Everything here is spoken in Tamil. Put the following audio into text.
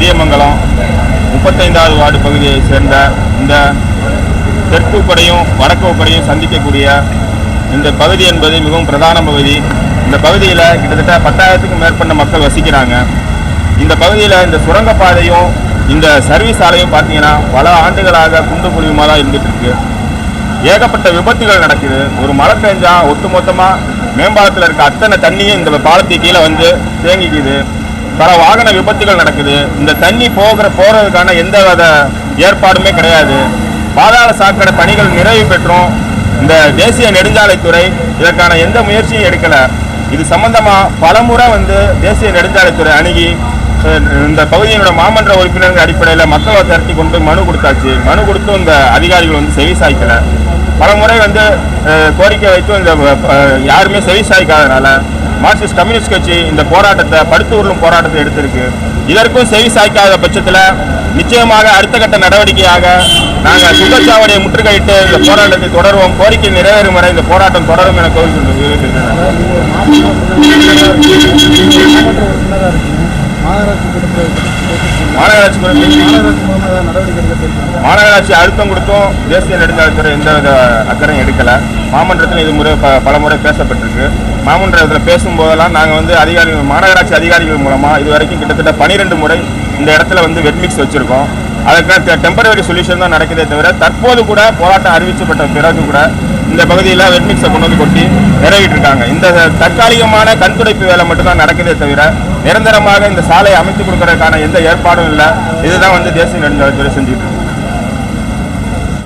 அதியமங்கலம் முப்பத்தைந்தாவது வார்டு பகுதியை சேர்ந்த இந்த தெற்கு படையும் வடக்கு படையும் சந்திக்கக்கூடிய இந்த பகுதி என்பது மிகவும் பிரதான பகுதி. இந்த பகுதியில் கிட்டத்தட்ட பத்தாயிரத்துக்கும் மேற்பட்ட மக்கள் வசிக்கிறாங்க. இந்த பகுதியில் இந்த சுரங்கப்பாதையும் இந்த சர்வீஸ் ஆலையும் பார்த்தீங்கன்னா பல ஆண்டுகளாக குண்டு குழியுமா தான் இருந்துகிட்ருக்கு ஏகப்பட்ட விபத்துகள் நடக்குது. ஒரு மழை பெஞ்சா ஒட்டுமொத்தமாக மேம்பாலத்தில் இருக்க அத்தனை தண்ணியும் இந்த பாலத்தின் கீழே வந்து தேங்கிக்குது. பல வாகன விபத்துகள் நடக்குது. இந்த தண்ணி போகிற போகிறதுக்கான எந்த வித ஏற்பாடுமே கிடையாது. பாதாள சாக்கடை பணிகள் நிறைவு பெற்றும். இந்த தேசிய நெடுஞ்சாலைத்துறை இதற்கான எந்த முயற்சியும் எடுக்கலை. இது சம்பந்தமாக பலமுறை வந்து தேசிய நெடுஞ்சாலைத்துறை அணுகி இந்த பகுதியினோட மாமன்ற உறுப்பினர்கள் அடிப்படையில் மக்களை திரட்டி கொண்டு மனு கொடுத்தாச்சு. மனு கொடுத்தும் இந்த அதிகாரிகள் வந்து செவி சாய்க்கலை. பல முறை வந்து கோரிக்கை வைத்தும் இந்த யாருமே செவி சாய்க்காதனால மார்க்சிஸ்ட் கம்யூனிஸ்ட் கட்சி இந்த போராட்டத்தை படுத்து உருளும் போராட்டத்தை எடுத்திருக்கு. இதற்கும் செவி சாய்க்காத பட்சத்தில் நிச்சயமாக அடுத்த கட்ட நடவடிக்கையாக நாங்கள் சுங்கச்சாவடியை முற்றுகையிட்டு இந்த போராட்டத்தை தொடருவோம். கோரிக்கை நிறைவேறும் வரை இந்த போராட்டம் தொடரும் என கோரிக்கை மாநகராட்சி மாநகராட்சி அழுத்தம் கொடுத்தும் தேசிய நெடுஞ்சாலைத்துறை எந்தவித அக்கறையும் எடுக்கல. மாமன்றத்தில் இது முறை ப- பல முறை பேசப்பட்டிருக்கு. மாமன்றத்தில் பேசும்போதெல்லாம் நாங்கள் வந்து அதிகாரிகள் மாநகராட்சி அதிகாரிகள் மூலமாக இது வரைக்கும் கிட்டத்தட்ட பனிரெண்டு முறை இந்த இடத்துல வந்து வெட்மிக்ஸ் வச்சுருக்கோம். அதுக்கான டெம்பரவரி சொல்யூஷன் தான் நடக்குதே தவிர தற்போது கூட போராட்டம் அறிவிக்கப்பட்ட பிறகு கூட இந்த பகுதியில் வெட்மிக்ஸை கொண்டு வந்து கொட்டி நிறைவிட்டு இருக்காங்க இந்த தற்காலிகமான கண்துடைப்பு வேலை மட்டும்தான் நடக்குதே தவிர நிரந்தரமாக இந்த சாலையை அமைத்து கொடுக்கறதுக்கான எந்த ஏற்பாடும் இல்லை. இதுதான் வந்து தேசிய நெடுஞ்சாலைத்துறை செஞ்சுட்டு இருக்கு.